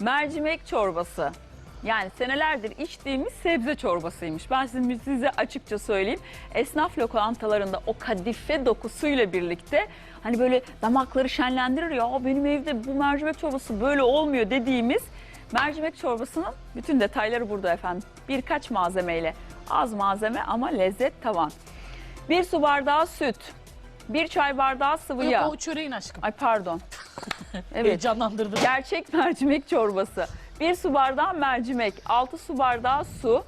mercimek çorbası. Yani senelerdir içtiğimiz sebze çorbasıymış. Ben size, açıkça söyleyeyim. Esnaf lokantalarında o kadife dokusuyla birlikte hani böyle damakları şenlendirir ya benim evde bu mercimek çorbası böyle olmuyor dediğimiz mercimek çorbasının bütün detayları burada efendim. Birkaç malzemeyle. Az malzeme ama lezzet tavan. Bir su bardağı süt, bir çay bardağı sıvı Yok yağ. o çöreğin aşkım. Ay pardon. Evet. Heyecanlandırdı. Gerçek mercimek çorbası. 1 su bardağı mercimek, 6 su bardağı su,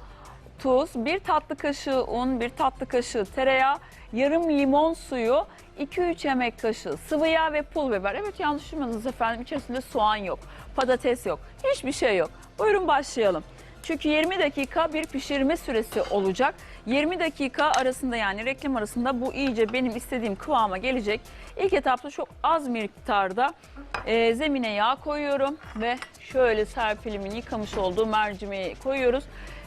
tuz, 1 tatlı kaşığı un, 1 tatlı kaşığı tereyağı, yarım limon suyu, 2-3 yemek kaşığı sıvı yağ ve pul biber. Evet yanlış duymadınız efendim içerisinde soğan yok, patates yok, hiçbir şey yok. Buyurun başlayalım. Çünkü 20 dakika bir pişirme süresi olacak. 20 dakika arasında yani reklam arasında bu iyice benim istediğim kıvama gelecek. İlk etapta çok az miktarda e, zemine yağ koyuyorum ve şöyle serpilimin yıkamış olduğu mercimeği koyuyoruz.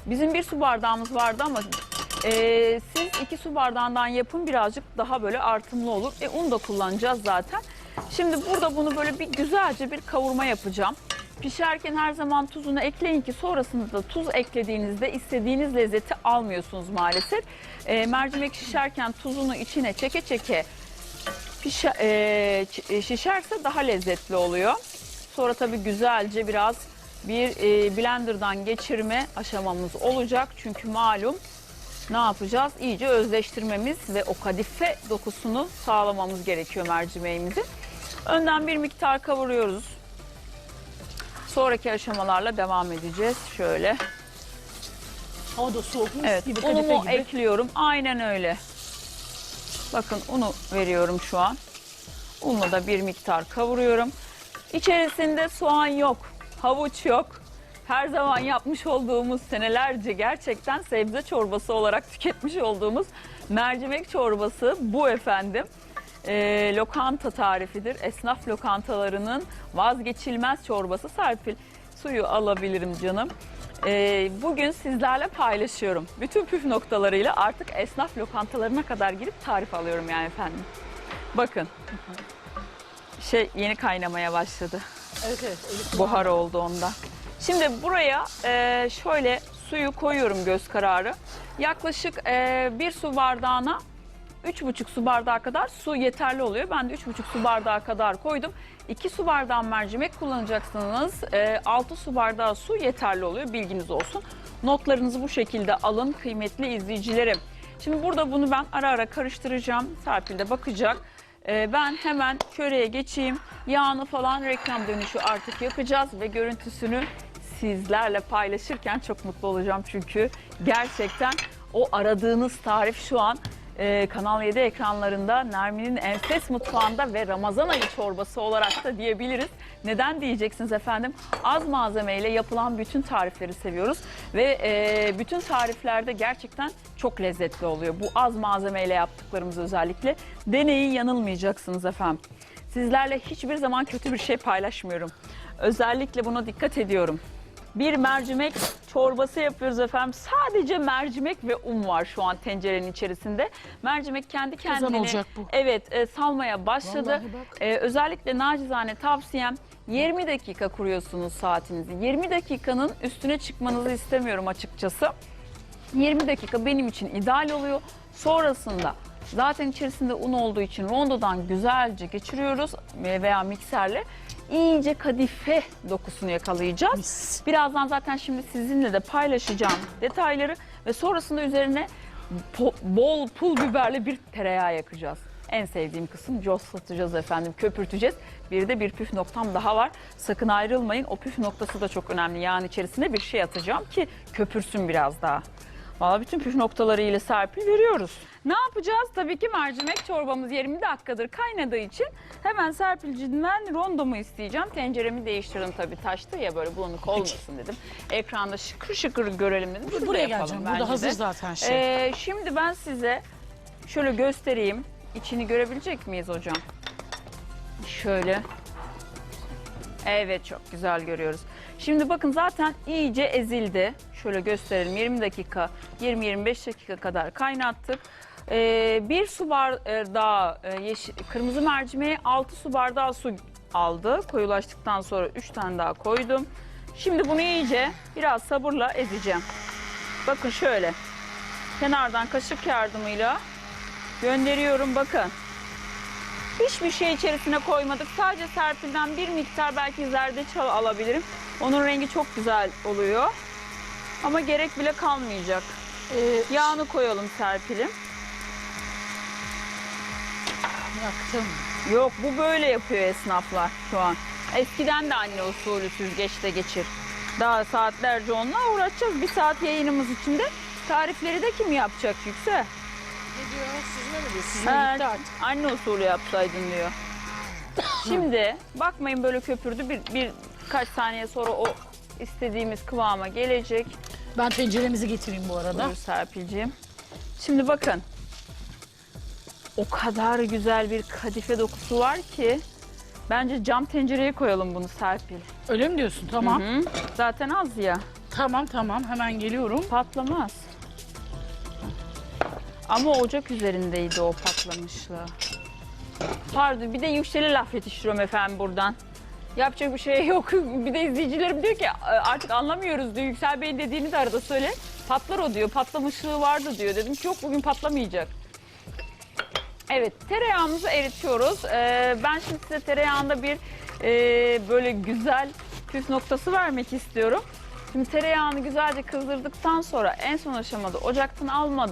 Bizim bir su bardağımız vardı ama e, siz iki su bardağından yapın birazcık daha böyle artımlı olur. E, un da kullanacağız zaten. Şimdi burada bunu böyle bir güzelce bir kavurma yapacağım. Pişerken her zaman tuzunu ekleyin ki sonrasında da tuz eklediğinizde istediğiniz lezzeti almıyorsunuz maalesef. E, mercimek şişerken tuzunu içine çeke çeke pişe, e, e, şişerse daha lezzetli oluyor. Sonra tabii güzelce biraz bir e, blenderdan geçirme aşamamız olacak. Çünkü malum ne yapacağız? İyice özleştirmemiz ve o kadife dokusunu sağlamamız gerekiyor mercimeğimizi. Önden bir miktar kavuruyoruz. Sonraki aşamalarla devam edeceğiz. Şöyle. Hava da soğuk mis Evet, gibi kadife unumu gibi. ekliyorum. Aynen öyle. Bakın unu veriyorum şu an. Unu da bir miktar kavuruyorum. İçerisinde soğan yok, havuç yok. Her zaman yapmış olduğumuz senelerce gerçekten sebze çorbası olarak tüketmiş olduğumuz mercimek çorbası bu efendim. Ee, lokanta tarifidir. Esnaf lokantalarının vazgeçilmez çorbası. Serpil suyu alabilirim canım. Ee, bugün sizlerle paylaşıyorum. Bütün püf noktalarıyla artık esnaf lokantalarına kadar girip tarif alıyorum yani efendim. Bakın. Şey yeni kaynamaya başladı. Evet evet. Elif Buhar oldu onda. Şimdi buraya e, şöyle suyu koyuyorum göz kararı. Yaklaşık e, bir su bardağına 3,5 su bardağı kadar su yeterli oluyor. Ben de 3,5 su bardağı kadar koydum. 2 su bardağı mercimek kullanacaksınız. E, 6 su bardağı su yeterli oluyor. Bilginiz olsun. Notlarınızı bu şekilde alın kıymetli izleyicilerim. Şimdi burada bunu ben ara ara karıştıracağım. Serpil de bakacak. Ee, ben hemen köreye geçeyim. Yağını falan reklam dönüşü artık yapacağız ve görüntüsünü sizlerle paylaşırken çok mutlu olacağım. Çünkü gerçekten o aradığınız tarif şu an e, Kanal 7 ekranlarında Nermin'in Enfes Mutfağı'nda ve Ramazan ayı çorbası olarak da diyebiliriz. Neden diyeceksiniz efendim? Az malzemeyle yapılan bütün tarifleri seviyoruz ve e, bütün tariflerde gerçekten çok lezzetli oluyor. Bu az malzemeyle yaptıklarımız özellikle. Deneyin yanılmayacaksınız efendim. Sizlerle hiçbir zaman kötü bir şey paylaşmıyorum. Özellikle buna dikkat ediyorum. Bir mercimek çorbası yapıyoruz efendim. Sadece mercimek ve un var şu an tencerenin içerisinde. Mercimek kendi Kızan kendine olacak bu. evet e, salmaya başladı. E, özellikle nacizane tavsiyem 20 dakika kuruyorsunuz saatinizi. 20 dakikanın üstüne çıkmanızı istemiyorum açıkçası. 20 dakika benim için ideal oluyor. Sonrasında zaten içerisinde un olduğu için rondodan güzelce geçiriyoruz veya mikserle. iyice kadife dokusunu yakalayacağız. Mis. Birazdan zaten şimdi sizinle de paylaşacağım detayları ve sonrasında üzerine bol pul biberli bir tereyağı yakacağız. En sevdiğim kısım coslatacağız efendim, köpürteceğiz. Bir de bir püf noktam daha var. Sakın ayrılmayın. O püf noktası da çok önemli. Yağın içerisine bir şey atacağım ki köpürsün biraz daha. Valla bütün püf noktaları ile Serpil veriyoruz. Ne yapacağız? Tabii ki mercimek çorbamız 20 dakikadır kaynadığı için hemen Serpil'cinden rondomu isteyeceğim. Tenceremi değiştirdim tabii taştı ya böyle bulanık olmasın dedim. Ekranda şıkır şıkır görelim dedim. Şurada Buraya yapalım geleceğim. bence Burada hazır de. zaten şey. Ee, şimdi ben size şöyle göstereyim. İçini görebilecek miyiz hocam? Şöyle. Evet çok güzel görüyoruz. Şimdi bakın zaten iyice ezildi. Şöyle gösterelim 20 dakika 20-25 dakika kadar kaynattık. Ee, bir su bardağı e, yeşil, kırmızı mercimeğe 6 su bardağı su aldı. Koyulaştıktan sonra 3 tane daha koydum. Şimdi bunu iyice biraz sabırla ezeceğim. Bakın şöyle. Kenardan kaşık yardımıyla gönderiyorum bakın. Hiçbir şey içerisine koymadık. Sadece serpilden bir miktar belki zerdeçal alabilirim. Onun rengi çok güzel oluyor. Ama gerek bile kalmayacak. Ee, Yağını koyalım serpilim. yaktım. Yok bu böyle yapıyor esnaflar şu an. Eskiden de anne usulü süzgeçte geçir. Daha saatlerce onunla uğraşacağız. Bir saat yayınımız içinde tarifleri de kim yapacak Yüksel? Ne diyor? Süzme mi diyor? Süzme Ha, gitti artık. anne usulü yapsaydın diyor. Şimdi bakmayın böyle köpürdü. Bir, bir kaç saniye sonra o istediğimiz kıvama gelecek. Ben tenceremizi getireyim bu arada. Buyur Serpil'ciğim. Şimdi bakın. O kadar güzel bir kadife dokusu var ki. Bence cam tencereye koyalım bunu Serpil. Öyle mi diyorsun? Tamam. Hı hı. Zaten az ya. Tamam tamam hemen geliyorum. Patlamaz. Ama ocak üzerindeydi o patlamışlığı. Pardon bir de yükseli laf yetiştiriyorum efendim buradan. Yapacak bir şey yok. Bir de izleyicilerim diyor ki artık anlamıyoruz diyor. Yüksel Bey'in dediğini de arada söyle. Patlar o diyor. Patlamışlığı vardı diyor. Dedim ki yok bugün patlamayacak. Evet tereyağımızı eritiyoruz. Ee, ben şimdi size tereyağında bir e, böyle güzel püf noktası vermek istiyorum. Şimdi tereyağını güzelce kızdırdıktan sonra en son aşamada ocaktan alma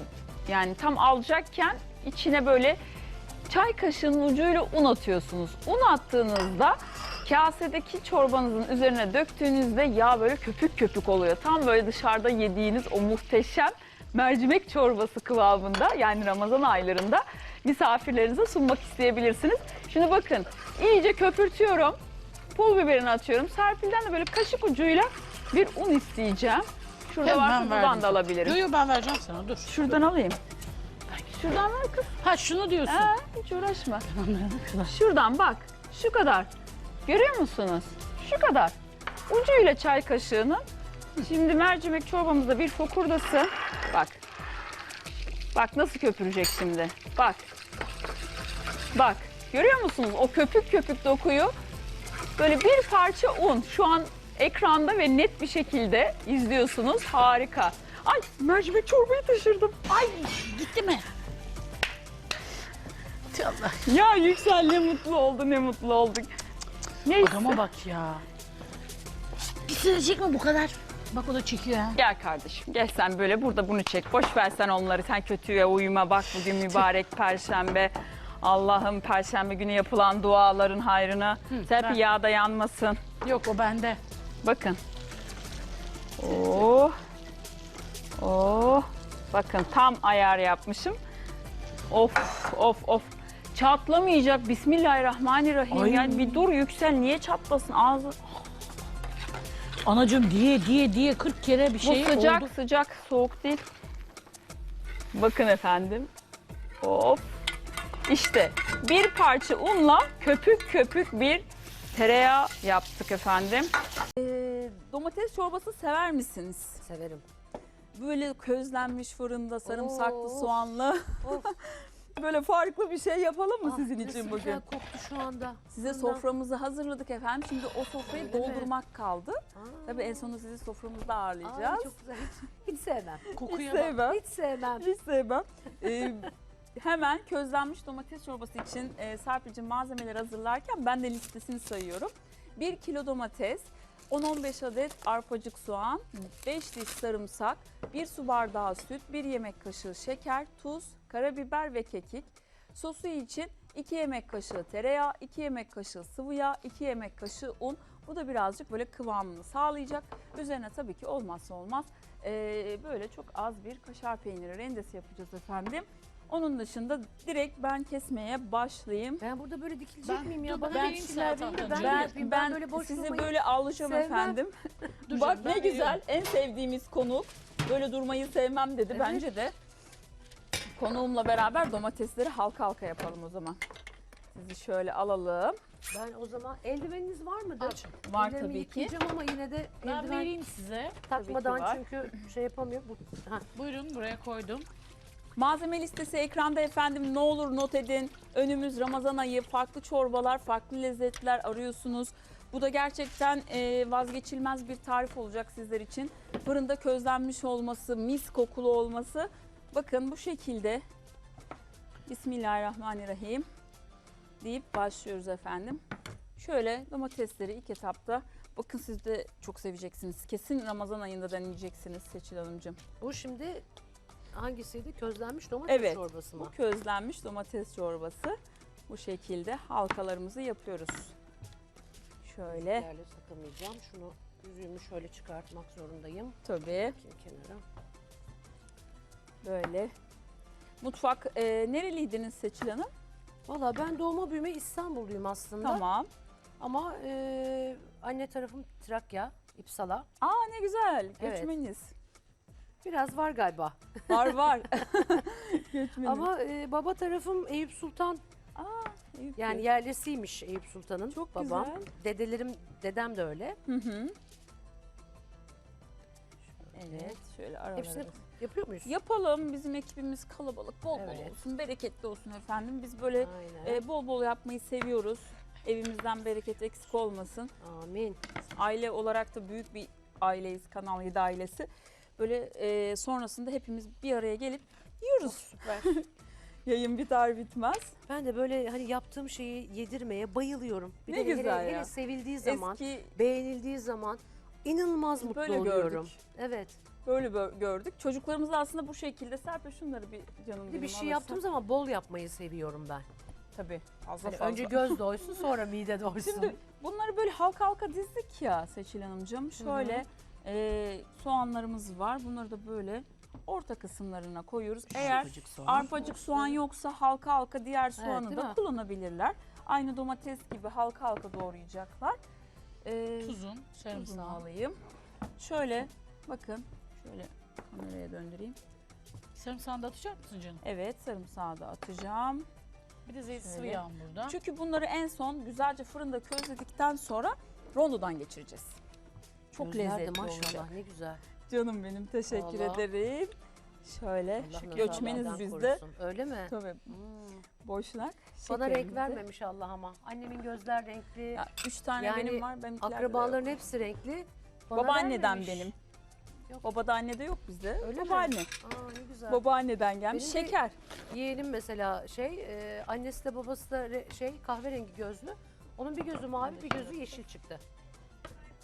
yani tam alacakken içine böyle çay kaşığının ucuyla un atıyorsunuz. Un attığınızda kasedeki çorbanızın üzerine döktüğünüzde yağ böyle köpük köpük oluyor. Tam böyle dışarıda yediğiniz o muhteşem mercimek çorbası kıvamında yani Ramazan aylarında misafirlerinize sunmak isteyebilirsiniz. Şimdi bakın iyice köpürtüyorum. Pul biberini atıyorum. Serpil'den de böyle kaşık ucuyla bir un isteyeceğim. Şurada varsa buradan da alabilirim. Yo yo ben vereceğim sana dur. Şuradan alayım. Şuradan ver kız. Ha şunu diyorsun. Ha, hiç uğraşma. Şuradan bak. Şu kadar. Görüyor musunuz? Şu kadar. Ucuyla çay kaşığının. Şimdi mercimek çorbamızda bir fokurdası. Bak. Bak nasıl köpürecek şimdi. Bak. Bak. Görüyor musunuz o köpük köpük dokuyu? Böyle bir parça un. Şu an ekranda ve net bir şekilde izliyorsunuz. Harika. Ay mercimek çorbayı taşırdım. Ay gitti mi? Allah. Ya Yüksel ne mutlu oldu ne mutlu olduk. Neyse. Adama bak ya. Bitirecek mi bu kadar? Bak o da çekiyor ha. Gel kardeşim gel sen böyle burada bunu çek. Boş ver sen onları sen kötüye uyuma bak bugün mübarek perşembe. Allah'ım perşembe günü yapılan duaların hayrına. Serpil ver. yağda yanmasın. Yok o bende. Bakın. Oh. Oh. Bakın tam ayar yapmışım. Of of of. Çatlamayacak. Bismillahirrahmanirrahim. Ay. Yani bir dur yüksel niye çatlasın ağzı. Anacığım diye diye diye 40 kere bir Bu şey sıcak oldu. sıcak soğuk değil. Bakın efendim. Of. İşte bir parça unla köpük köpük bir tereyağı yaptık efendim. Ee, domates çorbası sever misiniz? Severim. Böyle közlenmiş fırında sarımsaklı Of. soğanlı. Böyle farklı bir şey yapalım mı Ah, sizin nasıl için bugün? güzel koktu şu anda. Size Fırından. soframızı hazırladık efendim. Şimdi o sofrayı Öyle mi? doldurmak kaldı. Aa, Tabii en sonunda sizi soframızda ay, ağırlayacağız. çok güzel. Hiç, hiç sevmem. Kokuya Hiç bak. sevmem. Hiç sevmem. Hiç sevmem. Ee, hemen közlenmiş domates çorbası için e, Serpil'cim malzemeleri hazırlarken ben de listesini sayıyorum. 1 kilo domates, 10-15 adet arpacık soğan, 5 diş sarımsak, 1 su bardağı süt, 1 yemek kaşığı şeker, tuz, karabiber ve kekik. Sosu için 2 yemek kaşığı tereyağı, 2 yemek kaşığı sıvı yağ, 2 yemek kaşığı un. Bu da birazcık böyle kıvamını sağlayacak. Üzerine tabii ki olmazsa olmaz ee, böyle çok az bir kaşar peyniri rendesi yapacağız efendim. Onun dışında direkt ben kesmeye başlayayım. Ben burada böyle dikilecek Ben- miyim ya? Bana ben de ben. Ben, ben, Ben, böyle boş sizi durmayı böyle alacağım sevmem. efendim. Dur Bak ne ben güzel veriyorum. en sevdiğimiz konuk. Böyle durmayı sevmem dedi Evet. bence de. Konuğumla beraber domatesleri halka halka yapalım o zaman. Sizi şöyle alalım. Ben o zaman eldiveniniz var mıdır? Aç. Var Ellerimi tabii ki. yıkayacağım ama yine de Ben eldiven vereyim size. takmadan var. çünkü şey yapamıyor. Bu, ha, Buyurun buraya koydum. Malzeme listesi ekranda efendim ne olur not edin. Önümüz Ramazan ayı farklı çorbalar, farklı lezzetler arıyorsunuz. Bu da gerçekten e, vazgeçilmez bir tarif olacak sizler için. Fırında közlenmiş olması, mis kokulu olması. Bakın bu şekilde. Bismillahirrahmanirrahim deyip başlıyoruz efendim. Şöyle domatesleri ilk etapta bakın siz de çok seveceksiniz. Kesin Ramazan ayında deneyeceksiniz Seçil Hanımcığım. Bu şimdi hangisiydi? Közlenmiş domates Evet. çorbası mı? Bu közlenmiş domates çorbası. Bu şekilde halkalarımızı yapıyoruz. Şöyle Yerle sakamayacağım. Şunu yüzüğümü şöyle çıkartmak zorundayım. tabii Bakayım kenara. Böyle. Mutfak e, nereliydiniz Seçil Hanım? Valla ben doğma büyüme İstanbulluyum aslında. Tamam. Ama e, anne tarafım Trakya, İpsala. Aa ne güzel. Evet. Göçmeniz. Biraz var galiba. Var var. Göçmeniz. Ama e, baba tarafım Eyüp Sultan. Aa, Eyüp Yani Bey. yerlisiymiş Eyüp Sultan'ın. Çok babam. güzel. Dedelerim, dedem de öyle. Hı hı. Evet şöyle aralara. Hepsini yapıyor muyuz? Yapalım. Bizim ekibimiz kalabalık, bol bol Evet. olsun, bereketli olsun efendim. Biz böyle Aynen. e, bol bol yapmayı seviyoruz. Evimizden bereket eksik olmasın. Amin. Aile olarak da büyük bir aileyiz, Kanal 7 ailesi. Böyle e, sonrasında hepimiz bir araya gelip yiyoruz. Süper. Yayın biter bitmez. ben de böyle hani yaptığım şeyi yedirmeye bayılıyorum. Bir Ne de hele- güzel hele, ya. sevildiği zaman, Eski beğenildiği zaman inanılmaz mutlu böyle oluyorum. gördük. Evet. Böyle bö- gördük. Çocuklarımız da aslında bu şekilde. Serpil şunları bir canım Bir, benim bir şey alırsın. yaptığım zaman bol yapmayı seviyorum ben. Tabii fazla Hani fazla. önce göz doysun sonra mide doysun. Şimdi bunları böyle halka halka dizdik ya Seçil Hanımcığım. Şöyle e, soğanlarımız var. Bunları da böyle orta kısımlarına koyuyoruz. Eğer Arpacık soğan. arpacık soğan yoksa halka halka diğer soğanı değil da mi? kullanabilirler. Aynı domates gibi halka halka doğrayacaklar. E, Tuzun, tuzunu sarımsağı. alayım. Şöyle bakın şöyle kameraya döndüreyim. Sarımsağını da atacak mısın canım? Evet sarımsağı da atacağım. Bir de zeytin sıvı Şöyle. yağım burada. Çünkü bunları en son güzelce fırında közledikten sonra rondodan geçireceğiz. Çok Gözler de lezzetli maşallah olacak. ne güzel. Canım benim teşekkür Vallahi. ederim. Şöyle Allah nazarlardan göçmeniz bizde. korusun. Öyle mi? Tabii Hmm. boşnak. Bana şekerimizi. renk vermemiş Allah ama. Annemin gözler renkli. Ya, üç tane Yani benim var. Benimkiler de akrabaların yok. hepsi renkli. Bana Babaanneden vermemiş. benim. Yok. Babada anne de yok bizde. Öyle mi? Babaanne. Aa ne güzel. Babaanneden gelmiş. Benim Şeker. Yeğenim mesela şey, e, annesi de babası da re- şey kahverengi gözlü. Onun bir gözü mavi, bir gözü yeşil çıktı.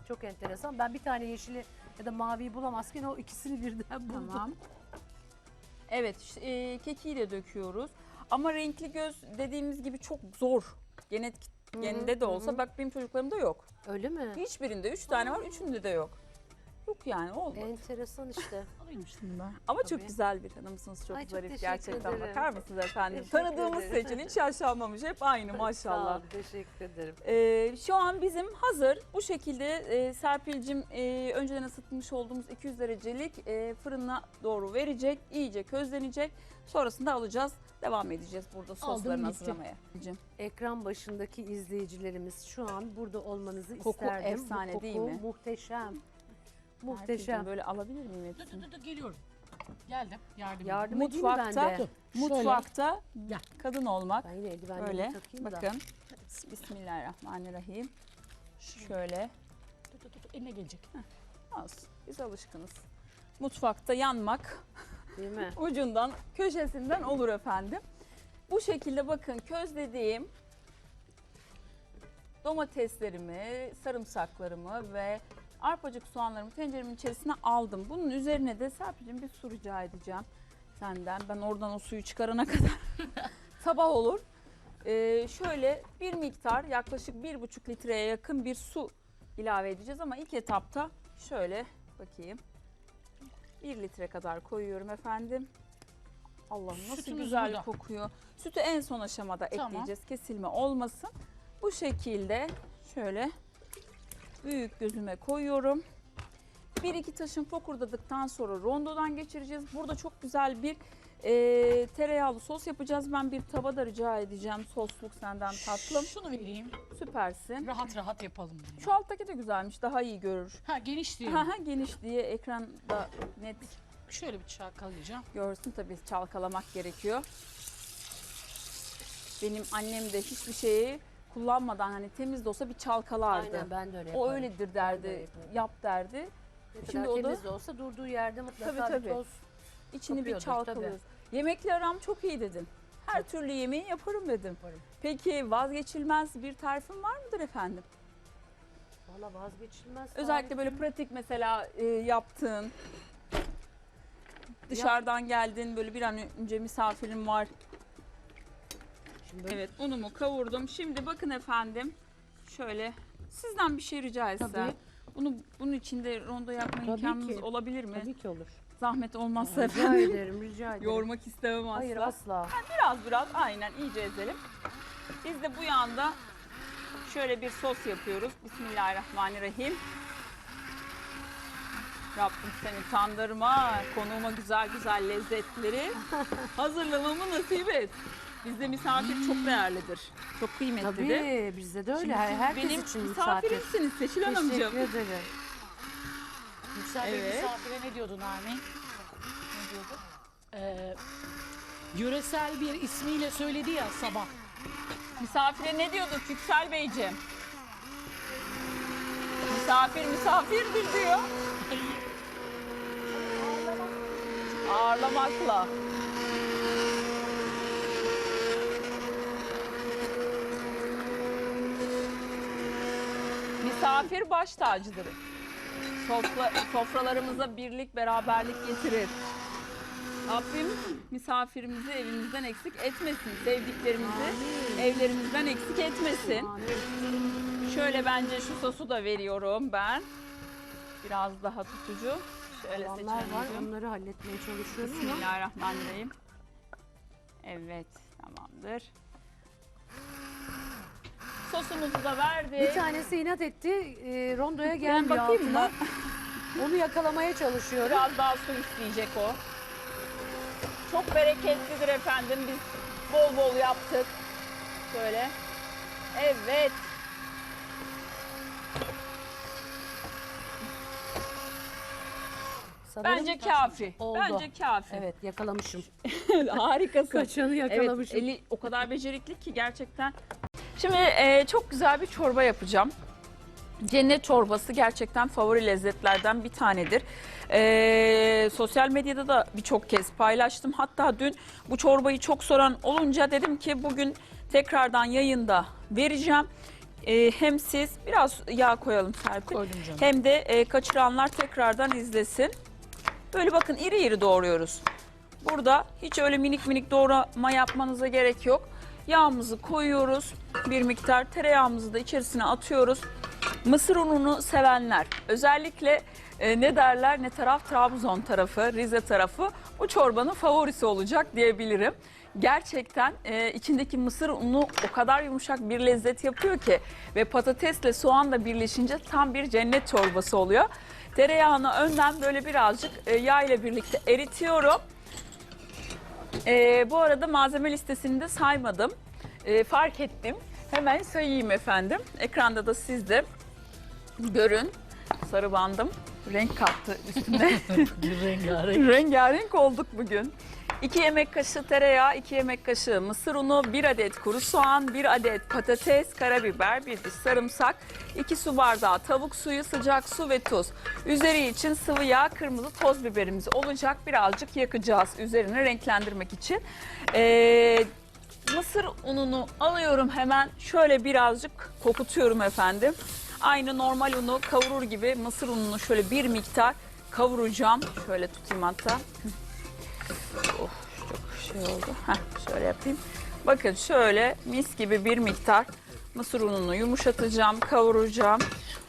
Çok enteresan. Ben bir tane yeşili ya da maviyi bulamazken o ikisini birden buldum. Tamam. Evet, e, kekiği de döküyoruz. Ama renkli göz dediğimiz gibi çok zor. Genetik geninde de olsa bak benim çocuklarımda yok. Öyle mi? Hiçbirinde üç tane var, üçünde de yok. Yok yani olmadı. Enteresan işte. Şimdi ben. Ama Tabii. çok güzel bir hanımsınız, çok Ay, çok zarif teşekkür gerçekten. ederim. Bakar mısınız efendim? Teşekkür Tanıdığımız ederim. seçin hiç yaşanmamış, hep aynı Sağ maşallah. ol, teşekkür ederim. Ee, şu an bizim hazır. Bu şekilde e, Serpil'cim e, önceden ısıtmış olduğumuz 200 derecelik e, fırına doğru verecek. iyice közlenecek. Sonrasında alacağız. Devam edeceğiz burada soslarını gitti. hazırlamaya. Ekran başındaki izleyicilerimiz şu an burada olmanızı Koku isterdim. Bu efsane koku değil mi? muhteşem. Muhteşem. Böyle alabilir miyim Dur hepsini? dur dur geliyorum. Geldim. Yardım edin. Yardım edeyim mi ben Mutfakta- de? Mutfakta Gel. kadın olmak. Ben yine eldivenlerimi Böyle. takayım da. Bakın. Bismillahirrahmanirrahim. Şöyle. Dur dur dur eline gelecek. Olsun. Biz alışkınız. Mutfakta yanmak Değil mi? ucundan, köşesinden olur efendim. Bu şekilde bakın közlediğim domateslerimi, sarımsaklarımı ve arpacık soğanlarımı tenceremin içerisine aldım. Bunun üzerine de Serpil'cim bir su rica edeceğim senden. Ben oradan o suyu çıkarana kadar sabah olur. Ee, şöyle bir miktar yaklaşık bir buçuk litreye yakın bir su ilave edeceğiz ama ilk etapta şöyle bakayım. Bir litre kadar koyuyorum efendim. Allah'ım nasıl Sütümüz güzel burada. kokuyor. Sütü en son aşamada Tamam. ekleyeceğiz. Kesilme olmasın. Bu şekilde şöyle büyük gözüme koyuyorum. Bir iki taşın fokurdadıktan sonra rondodan geçireceğiz. Burada çok güzel bir e, tereyağlı sos yapacağız. Ben bir tava da rica edeceğim sosluk senden tatlım. Şunu vereyim. Süpersin. Rahat rahat yapalım bunu. Şu alttaki de güzelmiş. Daha iyi görür. Ha geniş ha geniş diye ekranda net Şöyle bir çalkalayacağım. görsün tabii çalkalamak gerekiyor. Benim annem de hiçbir şeyi kullanmadan hani temiz de olsa bir çalkalardı. Aynen ben de öyle o yaparım. öyledir Ben de derdi, yaparım. yap derdi. Ne Şimdi kadar o da- temiz de olsa durduğu yerde mutlaka Tabii, tabii. bir toz. İçini bir çalkalıyoruz. Yemekle aram çok iyi dedin. Her türlü yemeği yaparım dedim. Yaparım. Peki vazgeçilmez bir tarifin var mıdır efendim? Valla vazgeçilmez. Özellikle böyle pratik mesela e, yaptığın, dışarıdan geldin böyle bir an önce misafirin var. Böyle Evet unumu kavurdum. Şimdi bakın efendim şöyle sizden bir şey rica etsem. Tabii. Bunu bunun içinde rondo yapma Tabii imkanınız ki. olabilir mi? Tabii ki olur. Zahmet olmazsa Rica efendim. ederim, rica ederim. Yormak istemem asla. Hayır asla. Biraz biraz aynen iyice ezelim. Biz de bu yanda şöyle bir sos yapıyoruz. Bismillahirrahmanirrahim. Rabbim seni utandırma. Konuğuma güzel güzel lezzetleri hazırlamamı nasip et. Bizde misafir çok değerlidir. Çok kıymetlidir. Tabii bizde de öyle. Her- siz Herkes benim için misafir. misafirimsiniz Seçil Hanımcığım. Teşekkür ederim. Bey Evet. misafire ne diyordu Nermin? Ne diyordu? Ee, yöresel bir ismiyle söyledi ya sabah. Misafire ne diyorduk Yüksel Beyciğim? Misafir misafirdir diyor. Ağırlamakla. Misafir baş tacıdır. Sofra, sofralarımıza birlik, beraberlik getirir. Rabbim misafirimizi evimizden eksik etmesin. Sevdiklerimizi evlerimizden eksik etmesin. Şöyle bence şu sosu da veriyorum ben. Biraz daha tutucu. Şöyle Olanlar var. seçelim. Onları halletmeye çalışıyorum Bismillahirrahmanirrahim. Evet, tamamdır. Sosumuzu da verdik. bir tanesi inat etti. E, rondoya gelmiyor bakayım mı? altına. Onu yakalamaya çalışıyorum. Biraz daha su isteyecek o. Çok bereketlidir efendim. Biz bol bol yaptık. Şöyle. Evet. Sanırım Bence kafi. Oldu. Bence kafi. Evet yakalamışım. Harikasın. Kaçanı Evet, yakalamışım. eli o kadar becerikli ki gerçekten. Şimdi e, çok güzel bir çorba yapacağım. Cennet çorbası gerçekten favori lezzetlerden bir tanedir. E, sosyal medyada da birçok kez paylaştım. Hatta dün bu çorbayı çok soran olunca dedim ki bugün tekrardan yayında vereceğim. E, hem siz biraz yağ koyalım Serpil. Koydum canım. Hem de e, kaçıranlar tekrardan izlesin. Böyle bakın iri iri doğruyoruz. Burada hiç öyle minik minik doğrama yapmanıza gerek yok. Yağımızı koyuyoruz. Bir miktar tereyağımızı da içerisine atıyoruz. Mısır ununu sevenler özellikle e, ne derler ne taraf Trabzon tarafı, Rize tarafı bu çorbanın favorisi olacak diyebilirim. Gerçekten e, içindeki mısır unu o kadar yumuşak bir lezzet yapıyor ki ve patatesle soğan da birleşince tam bir cennet çorbası oluyor. Tereyağını önden böyle birazcık e, yağ ile birlikte eritiyorum. E, bu arada malzeme listesini de saymadım. E, fark ettim. Hemen sayayım efendim. Ekranda da siz de görün. Sarı bandım renk kattı üstüne. Rengarenk. Rengarenk olduk bugün. 2 yemek kaşığı tereyağı, 2 yemek kaşığı mısır unu, 1 adet kuru soğan, 1 adet patates, karabiber, 1 diş sarımsak, 2 su bardağı tavuk suyu, sıcak su ve tuz. Üzeri için sıvı yağ, kırmızı toz biberimiz olacak. Birazcık yakacağız üzerini renklendirmek için. Ee, mısır ununu alıyorum hemen şöyle birazcık kokutuyorum efendim. Aynı normal unu kavurur gibi mısır ununu şöyle bir miktar kavuracağım. Şöyle tutayım hatta. Şey oldu. Heh, şöyle yapayım. Bakın şöyle mis gibi bir miktar mısır ununu yumuşatacağım, kavuracağım.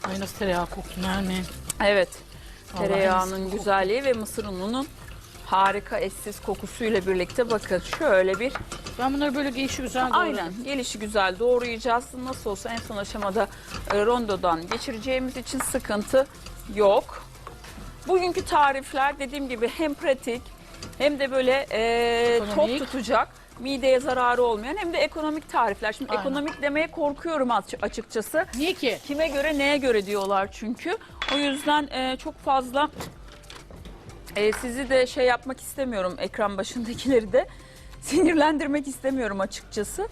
Ay nasıl tereyağı koktu Nermin. Evet. Vallahi Tereyağının mis güzelliği ve mısır ununun harika eşsiz kokusuyla birlikte bakın şöyle bir Ben bunları böyle gelişi güzel doğradım. Aynen gelişi güzel doğrayacağız. Nasıl olsa en son aşamada e, rondodan geçireceğimiz için sıkıntı yok. Bugünkü tarifler dediğim gibi hem pratik hem de böyle e, Ekonomik. tutacak, mideye zararı olmayan hem de ekonomik tarifler. Şimdi Aynen. ekonomik demeye korkuyorum aç- açıkçası. Niye ki? Kime göre neye göre diyorlar çünkü. O yüzden e, çok fazla e, sizi de şey yapmak istemiyorum ekran başındakileri de sinirlendirmek istemiyorum açıkçası.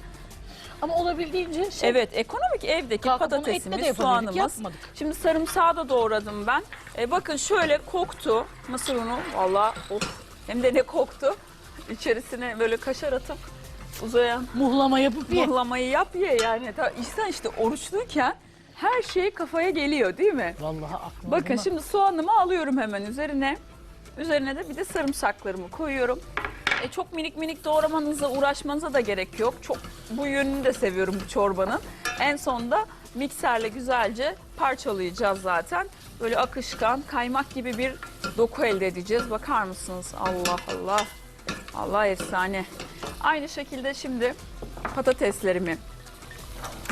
Ama olabildiğince şey. Evet ekonomik evdeki Kalkıp bunu etle de patatesimiz, yapabilirdik, soğanımız. yapmadık. Şimdi sarımsağı da doğradım ben. E, bakın şöyle koktu mısır unu. Valla of hem de ne koktu. İçerisine böyle kaşar atıp uzayan Muhlama yapıp ye. muhlamayı yap ye yani. Ta, insan işte oruçluyken her şey kafaya geliyor değil mi? Vallahi aklıma. Bakın gelmez. şimdi soğanımı alıyorum hemen üzerine. Üzerine de bir de sarımsaklarımı koyuyorum. E, çok minik minik doğramanıza uğraşmanıza da gerek yok. Çok bu yönünü de seviyorum bu çorbanın. En sonunda mikserle güzelce parçalayacağız zaten. Böyle akışkan, kaymak gibi bir doku elde edeceğiz. Bakar mısınız? Allah Allah. Allah efsane. Aynı şekilde şimdi patateslerimi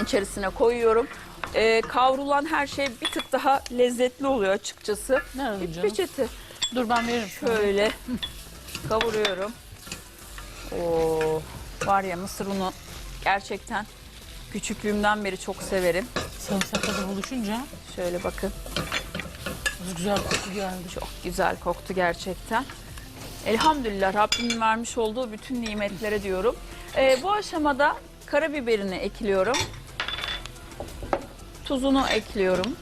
içerisine koyuyorum. E, kavrulan her şey bir tık daha lezzetli oluyor açıkçası. Ne aradın Bir canım? peçete Dur ben veririm. şöyle kavuruyorum. Oo, var ya mısır unu gerçekten küçüklüğümden beri çok severim. Sarımsakla da buluşunca Şöyle bakın güzel koku geldi. çok güzel koktu gerçekten. Elhamdülillah Rabbimin vermiş olduğu bütün nimetlere diyorum. Ee, bu aşamada karabiberini ekliyorum. Tuzunu ekliyorum.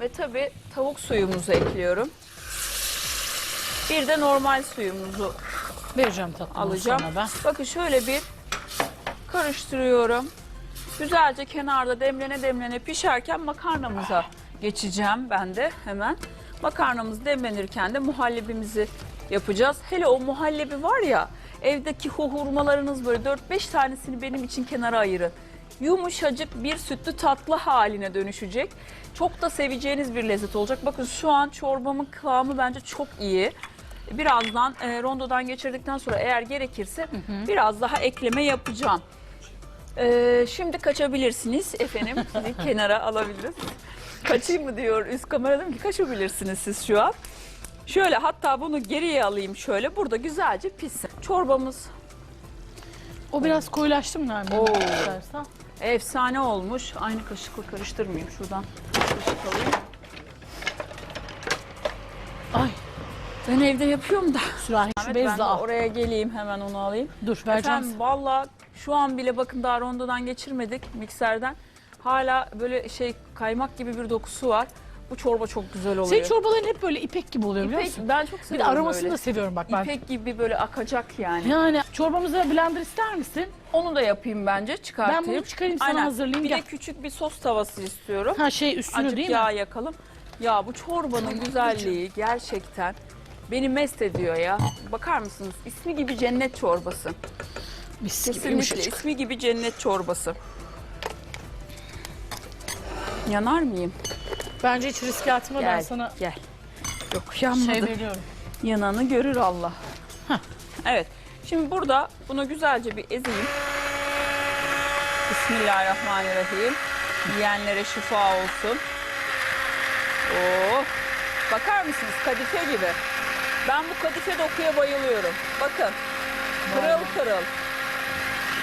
Ve tabii tavuk suyumuzu ekliyorum. Bir de normal suyumuzu Vereceğim tatlımı alacağım. sana ben. Bakın şöyle bir karıştırıyorum. Güzelce kenarda demlene demlene pişerken makarnamıza geçeceğim ben de hemen. Makarnamız demlenirken de muhallebimizi yapacağız. Hele o muhallebi var ya evdeki hurmalarınız böyle 4-5 tanesini benim için kenara ayırın. Yumuşacık bir sütlü tatlı haline dönüşecek. Çok da seveceğiniz bir lezzet olacak. Bakın şu an çorbamın kıvamı bence çok iyi. Birazdan e, rondodan geçirdikten sonra eğer gerekirse biraz daha ekleme yapacağım. E, şimdi kaçabilirsiniz efendim. Sizi kenara alabiliriz. Kaçayım mı diyor üst kameradan ki kaçabilirsiniz siz şu an. Şöyle hatta bunu geriye alayım şöyle. Burada güzelce pişsin. Çorbamız O biraz koyulaştı mı Nermin? Oo. İstersen. efsane olmuş. Aynı kaşıkla karıştırmayayım. Şuradan kaşık alayım. Ay Ben evde yapıyorum da. sürahi şu ben bezle al. oraya geleyim hemen onu alayım. Dur vereceğim. Efendim valla şu an bile bakın daha rondodan geçirmedik mikserden. Hala böyle şey kaymak gibi bir dokusu var. Bu çorba çok güzel oluyor. Senin çorbaların hep böyle ipek gibi oluyor biliyor İpek, musun? ben çok Bir de seviyorum aromasını böyle. da seviyorum bak ben. İpek gibi böyle akacak yani. Yani çorbamıza blender ister misin? Onu da yapayım bence çıkartayım. Ben bunu çıkarayım sana Aynen. hazırlayayım. Bir Gel. de küçük bir sos tavası istiyorum. Ha şey üstünü Azıcık değil yağ mi? yakalım. Ya bu çorbanın güzelliği gerçekten beni mest ediyor ya. Bakar mısınız? İsmi gibi cennet çorbası. Mis gibi Kesinlikle yumuşacık. ismi gibi cennet çorbası. Yanar mıyım? Bence hiç riske atma ben Gel, sana gel. Yok yanmadı. şey veriyorum. Yananı görür Allah. Evet. Şimdi burada bunu güzelce bir ezeyim. Bismillahirrahmanirrahim. Yiyenlere şifa olsun. Oo. Bakar mısınız kadife gibi. Ben bu kadife dokuya bayılıyorum. Bakın. Pırıl pırıl.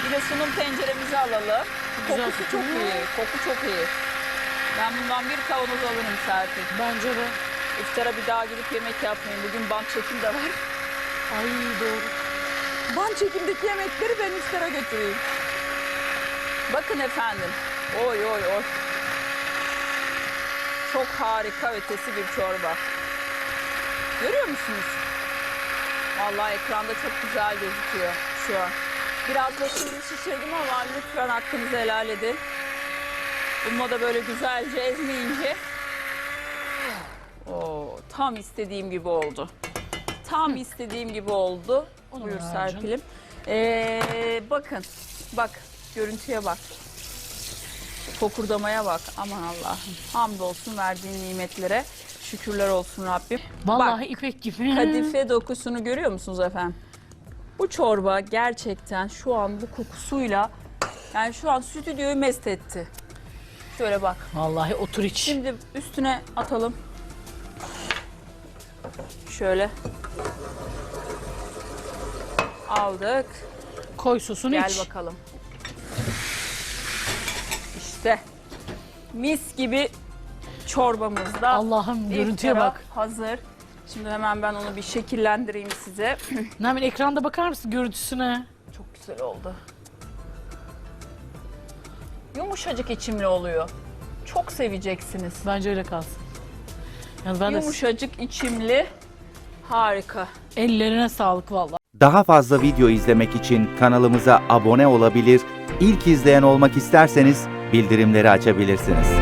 Bir de sunum tenceremizi alalım. Güzel Kokusu çok kokuyor. iyi. Koku çok iyi. Ben bundan bir kavanoz alırım Serpil. Bence de. İftara bir daha gidip yemek yapmayın. Bugün bant çekim de var. Ay doğru. Bant çekimdeki yemekleri ben iftara götüreyim. Bakın efendim. Oy oy oy. Çok harika ötesi bir çorba. Görüyor musunuz? Vallahi ekranda çok güzel gözüküyor şu an. Biraz başımı şişirdim ama lütfen hakkınızı helal edin. Bununla da böyle güzelce ezmeyince Oo, tam istediğim gibi oldu. Tam istediğim gibi oldu. Onu Buyur ver Serpil'im. Ee, bakın, bak görüntüye bak. Kokurdamaya bak. Aman Allah'ım. Hamdolsun verdiğin nimetlere. Şükürler olsun Rabbim. Vallahi ipek gibi. Kadife dokusunu görüyor musunuz efendim? Bu çorba gerçekten şu an bu kokusuyla yani şu an stüdyoyu mest etti. Şöyle bak. Vallahi otur iç. Şimdi üstüne atalım. Şöyle. Aldık. Koy sosunu Gel iç. bakalım. İşte mis gibi çorbamız da Allah'ım görüntüye bak. hazır. Şimdi hemen ben onu bir şekillendireyim size. Nermin ekranda bakar mısın görüntüsüne? Çok güzel oldu. Yumuşacık içimli oluyor. Çok seveceksiniz. Bence öyle kalsın. Yani ben de Yumuşacık içimli. Harika. ellerine sağlık valla. Daha fazla video izlemek için kanalımıza abone olabilir, ilk izleyen olmak isterseniz bildirimleri açabilirsiniz.